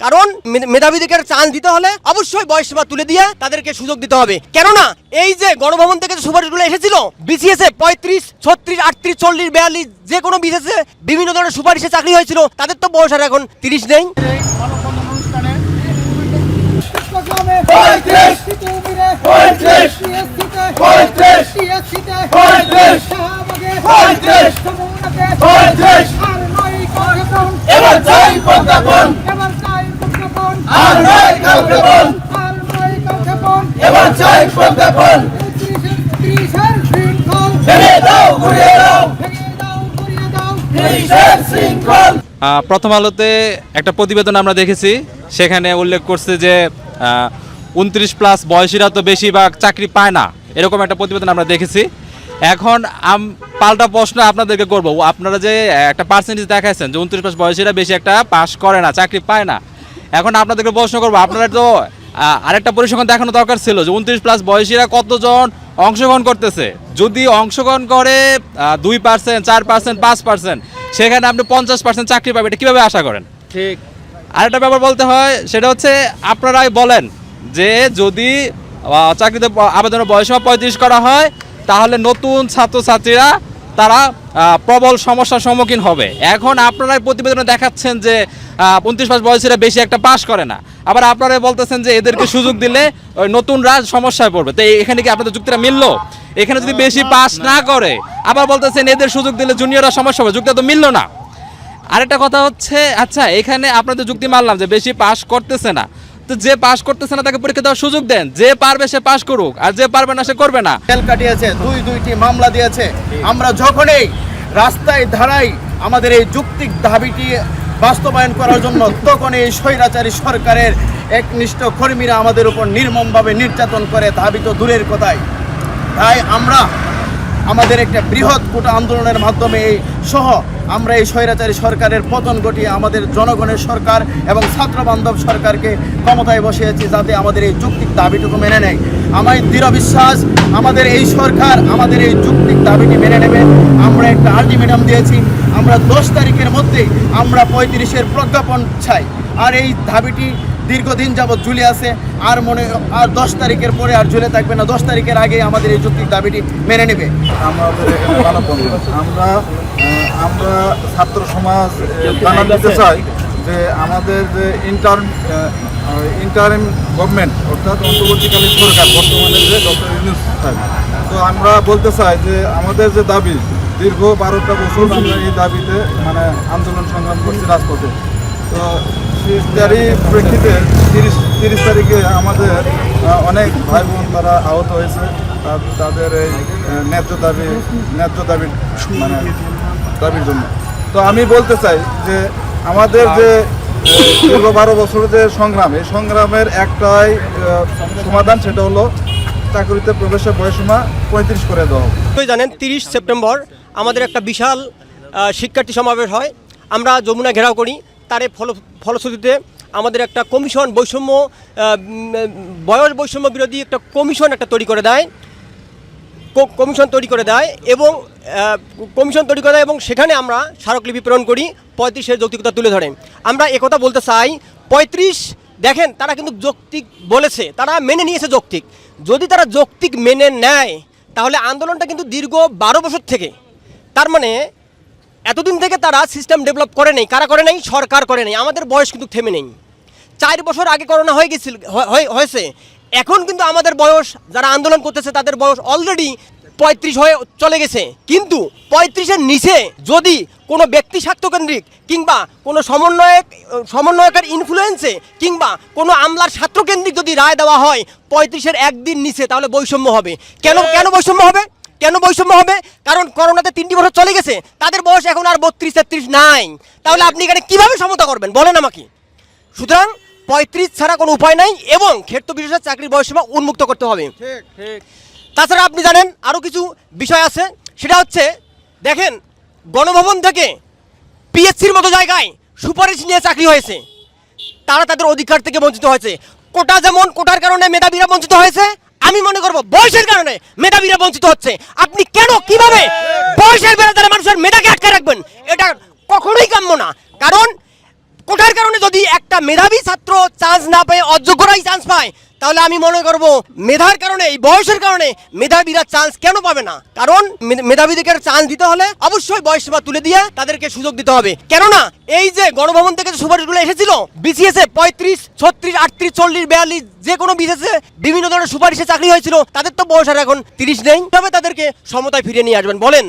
কারণ মেধাবীদের চান্স দিতে হলে অবশ্যই বয়স সীমা তুলে দিয়ে তাদেরকে সুযোগ দিতে হবে। কেননা এই যে গণভবন থেকে যে সুপারিশগুলো এসেছিল বিসিএস পঁয়ত্রিশ, ছত্রিশ, আটত্রিশ, চল্লিশ, বিয়াল্লিশ, যে কোনো বিসিএস বিভিন্ন ধরনের সুপারিশে চাকরি হয়েছিল, তাদের তো বয়স আর এখন তিরিশ নেই। প্রথম আলোতে একটা প্রতিবেদন আমরা দেখেছি। সেখানে উল্লেখ করছে যে উনত্রিশ প্লাস বয়সীরা তো বেশিরভাগ চাকরি পায় না। এরকম একটা প্রতিবেদন আমরা দেখেছি। এখন আম- পাল্টা প্রশ্ন আপনাদেরকে করব। আপনারা যে একটা পার্সেন্টেজ দেখাইছেন যে উনত্রিশ প্লাস বয়সীরা বেশি একটা পাস করে না, চাকরি পায় না। এখন আপনাদেরকে প্রশ্ন করব, আপনারা তো আরেকটা পরিসংখ্যান দেখানো দরকার ছিল যে উনত্রিশ প্লাস বয়সীরা কতজন অংশগ্রহণ করতেছে? যদি অংশগ্রহণ করে দুই পার্সেন্ট চার পার্সেন্ট পাঁচ পার্সেন্ট সেখানে আপনি পঞ্চাশ পার্সেন্ট চাকরি পাবেন, এটা কীভাবে আশা করেন? ঠিক। আরেকটা ব্যাপার বলতে হয়, সেটা হচ্ছে আপনারাই বলেন যে যদি চাকরিতে আবেদনের বয়স পঁয়ত্রিশ করা হয়, তাহলে নতুন ছাত্রছাত্রীরা তারা প্রবল সমস্যার সম্মুখীন হবে। এখন আপনারাই প্রতিবেদনে দেখাচ্ছেন যে উনত্রিশ পাঁচ বয়সীরা বেশি একটা পাশ করে না। আবার আপনারাই বলতেছেন যে এদেরকে সুযোগ দিলে নতুনরা সমস্যায় পড়বে। তো এখানে কি আপনাদের যুক্তিটা মিললো? এখানে যদি বেশি পাস না করে, আবার বলতেছেন এদের সুযোগ দিলে জুনিয়ররা সমস্যা হবে, যুক্তিটা তো মিললো না। আরেকটা কথা হচ্ছে আচ্ছা এখানে আপনাদের যুক্তি মানলাম যে বেশি পাস করতেছে না। তো যে পাস করতেছে না তাকে পরীক্ষা দেওয়ার সুযোগ দেন। যে পারবে সে পাস করুক, আর যে পারবে না সে করবে না। জেল কাটিয়েছে দুই দুইটি মামলা দিয়েছে। আমরা যখনই রাস্তায় ধারাই আমাদের এই যুক্তিক দাবিটি বাস্তবায়ন করার জন্য তখন এই স্বৈরাচারী সরকারের একনিষ্ঠ কর্মীরা আমাদের উপর নির্মমভাবে নির্যাতন করে দাবি তো দূরের কথাই। তাই আমরা আমাদের একটা বৃহৎ কোটা আন্দোলনের মাধ্যমে এই সহ আমরা এই স্বৈরাচারী সরকারের পতন ঘটিয়ে আমাদের জনগণের সরকার এবং ছাত্রবান্ধব সরকারকে ক্ষমতায় বসিয়েছি যাতে আমাদের এই যুক্তির দাবিটুকু মেনে নেয়। আমার দৃঢ় বিশ্বাস, আমাদের এই সরকার আমাদের এই যুক্তির দাবিটি মেনে নেবে। আমরা একটা আলটিমেটাম দিয়েছি। আমরা দশ তারিখের মধ্যে আমরা পঁয়ত্রিশের প্রজ্ঞাপন চাই। আর এই দাবিটি দীর্ঘদিন যাবৎ ঝুলে আছে আর মনে আর দশ তারিখের পরে আর ঝুলে থাকবে না। দশ তারিখের আগে আমাদের এই যৌক্তিক দাবিটি মেনে নেবে। আমাদের এখানে আমরা আমরা ছাত্র সমাজ জানান দিতে চাই যে আমাদের যে ইন্টার্ন ইন্টারিম গভর্নমেন্ট অর্থাৎ অন্তর্বর্তীকালীন সরকার বর্তমানে যে ডক্টর ইউনুস সাহেব। তো আমরা বলতে চাই যে আমাদের যে দাবি দীর্ঘ বারোটা বছর আমরা এই দাবিতে মানে আন্দোলন সংগ্রাম করছি রাজপথে। তো তারই প্রেক্ষিতে তিরিশ তিরিশ তারিখে আমাদের অনেক ভাই বোন তারা আহত হয়েছে। তাদের এই ন্যায্য দাবি ন্যায্য দাবি মানে দাবির জন্য। তো আমি বলতে চাই যে আমাদের যে দীর্ঘ বারো বছরের যে সংগ্রাম, এই সংগ্রামের একটাই সমাধান সেটা হলো চাকরিতে প্রবেশের বয়সীমা পঁয়ত্রিশ করে দেওয়া হবে তো জানেন, তিরিশ সেপ্টেম্বর আমাদের একটা বিশাল শিক্ষার্থী সমাবেশ হয়। আমরা যমুনা ঘেরাও করি। তার ফল, ফলশ্রুতিতে আমাদের একটা কমিশন বৈষম্য বয়স বৈষম্য বিরোধী একটা কমিশন একটা তৈরি করে দেয়। কমিশন তৈরি করে দেয় এবং কমিশন তৈরি করে দেয় এবং সেখানে আমরা স্মারকলিপি প্রেরণ করি, পঁয়ত্রিশের যৌক্তিকতা তুলে ধরে। আমরা একথা বলতে চাই, পঁয়ত্রিশ, দেখেন তারা কিন্তু যৌক্তিক বলেছে, তারা মেনে নিয়েছে যৌক্তিক। যদি তারা যৌক্তিক মেনে নেয়, তাহলে আন্দোলনটা কিন্তু দীর্ঘ বারো বছর থেকে। তার মানে এতদিন থেকে তারা সিস্টেম ডেভেলপ করে নেই। কারা করে নেই? সরকার করে নেই। আমাদের বয়স কিন্তু থেমে নেই। চার বছর আগে করোনা হয়ে গেছিল হয়- হয়- হয়েছে। এখন কিন্তু আমাদের বয়স যারা আন্দোলন করতেছে তাদের বয়স অলরেডি পঁয়ত্রিশ হয়ে চলে গেছে। কিন্তু পঁয়ত্রিশের নিচে যদি কোনো ব্যক্তি স্বার্থকেন্দ্রিক কিংবা কোনো সমন্বয়ক সমন্বয়কের ইনফ্লুয়েন্সে কিংবা কোনো আমলার স্বার্থকেন্দ্রিক যদি রায় দেওয়া হয় পঁয়ত্রিশের একদিন নিচে তাহলে বৈষম্য হবে। কেন কেন বৈষম্য হবে? কেন বৈষম্য হবে? কারণ করোনাতে তিনটি বছর চলে গেছে তাদের বয়স এখন আর বত্রিশ তেত্রিশ নাই। তাহলে আপনি এখানে কীভাবে সমতা করবেন? বলেন আমাকে। সুতরাং পঁয়ত্রিশ ছাড়া কোনো উপায় নাই এবং ক্ষেত্র বিশেষের চাকরির বয়সীমা উন্মুক্ত করতে হবে। তাছাড়া আপনি জানেন আরও কিছু বিষয় আছে সেটা হচ্ছে দেখেন গণভবন থেকে পিএসসির মতো জায়গায় সুপারিশ নিয়ে চাকরি হয়েছে। তারা তাদের অধিকার থেকে বঞ্চিত হয়েছে। কোটা যেমন কোটার কারণে মেধাবীরা বঞ্চিত হয়েছে আমি মনে করব বয়সের কারণে মেধাবীরা বঞ্চিত হচ্ছে। আপনি কেন, কীভাবে বয়সের বেড়ে মানুষের মেধাকে আটকে রাখবেন? এটা কখনোই কাম্য না। কারণ কোটার কারণে যদি একটা মেধাবী ছাত্র চান্স না পেয়ে অযোগ্যরাই চান্স পায় তাহলে আমি মনে করব মেধার কারণে, এই বয়সের কারণে মেধাবীরা চান্স কেন পাবে না? কারণ মেধাবীদের চান্স দিতে হলে অবশ্যই বয়স সীমা তুলে দিয়ে তাদেরকে সুযোগ দিতে হবে। কেননা, এই যে গণভবন থেকে সুপারিশগুলো এসেছিল বিসিএস পঁয়ত্রিশ, ছত্রিশ, আটত্রিশ, চল্লিশ, বিয়াল্লিশ, যে কোনো বিসিএস বিভিন্ন ধরনের সুপারিশে চাকরি হয়েছিল, তাদের তো বয়স আর এখন তিরিশ নেই। তবে তাদেরকে সমতায় ফিরিয়ে নিয়ে আসবেন। বলেন,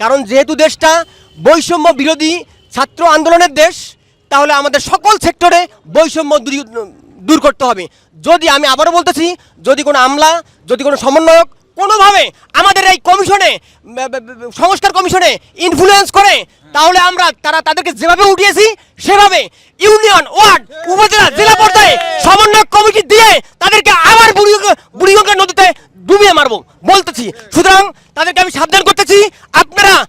কারণ যেহেতু দেশটা বৈষম্য বিরোধী ছাত্র আন্দোলনের দেশ, তাহলে আমাদের সকল সেক্টরে বৈষম্য দূরী- করতে হবে। যদি আমি আবারও বলতেছি, যদি কোনো আমলা, যদি কোনো সমন্বয়ক কোনোভাবে আমাদের এই কমিশনে সংস্কার কমিশনে ইনফ্লুয়েন্স করে, তাহলে আমরা তারা তাদেরকে যেভাবে উঠিয়েছি, সেভাবে ইউনিয়ন, ওয়ার্ড, উপজেলা, জেলা পর্যায়ে সমন্বয় কমিটি দিয়ে তাদেরকে আবার বুড়িগঙ্গা নদীতে ডুবিয়ে মারবো। বলতেছি, সুতরাং তাদেরকে আমি সাবধান করতেছি। আপনারা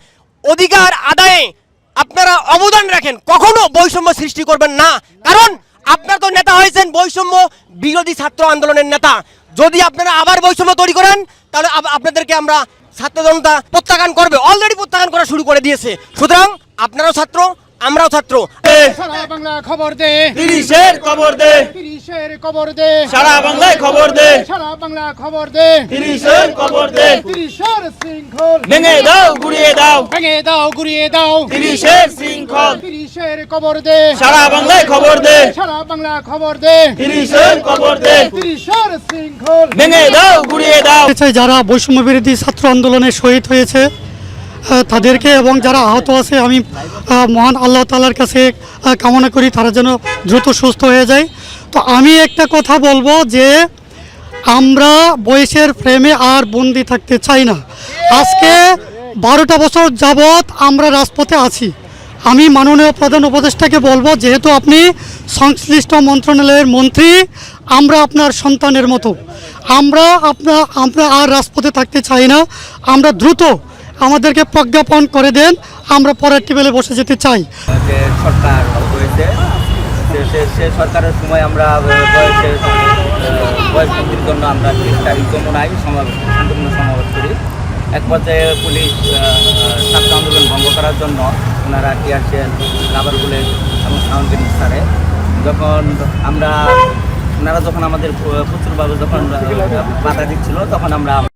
অধিকার আদায়ে আপনারা অবদান রাখেন। কখনো বৈষম্য সৃষ্টি করবেন না। কারণ আপনার তো নেতা হয়েছেন বৈষম্য বিরোধী ছাত্র আন্দোলনের নেতা। যদি আপনারা আবার বৈষম্য তৈরি করেন তাহলে আপনাদেরকে আমরা ছাত্র জনতা প্রত্যাখ্যান করবে। অলরেডি প্রত্যাখ্যান করা শুরু করে দিয়েছে। সুতরাং আপনারাও ছাত্র আমরাও ছাত্র। খবর দে। খবর দে। খবর দে। সারা বাংলায় খবর দে। সারা বাংলা খবর দে। তিরিশের খবর দে। তিরিশের শৃঙ্খল। ভেঙে দাও গুড়িয়ে দাও। ভেঙে দাও গুড়িয়ে দাও। তিরিশের শৃঙ্খল। তিরিশের খবর দে। সারা বাংলায় খবর দে। সারা বাংলা খবর দে। তিরিশের খবর দে। তিরিশের শৃঙ্খল। ভেঙে দাও গুড়িয়ে দাও। যারা বৈষম্য বিরোধী ছাত্র আন্দোলনে শহীদ হয়েছে তাদেরকে এবং যারা আহত আছে, আমি মহান আল্লাহ তালার কাছে কামনা করি তারা যেন দ্রুত সুস্থ হয়ে যায়। তো আমি একটা কথা বলব যে, আমরা বয়সের ফ্রেমে আর বন্দি থাকতে চাই না। আজকে বারোটা বছর যাবৎ আমরা রাজপথে আছি। আমি মাননীয় প্রধান উপদেষ্টাকে বলব, যেহেতু আপনি সংশ্লিষ্ট মন্ত্রণালয়ের মন্ত্রী, আমরা আপনার সন্তানের মতো। আমরা আপনার আমরা আর রাজপথে থাকতে চাই না। আমরা দ্রুত আমাদেরকে প্রজ্ঞাপন করে দেন, আমরা পরের টেবিলে বসে যেতে চাই। সরকার সে- সরকারের সময় আমরা বয়সের জন্য আমরা করি। এক পর্যায়ে পুলিশ ছাত্র আন্দোলন ভঙ্গ করার জন্য ওনারা টিয়ার সেল রাবার বুলেট এবং সাউন্ড গ্রেনেড ছাড়ে। যখন আমরা, ওনারা যখন আমাদের প্রচুরভাবে যখন বাধা দিচ্ছিল, তখন আমরা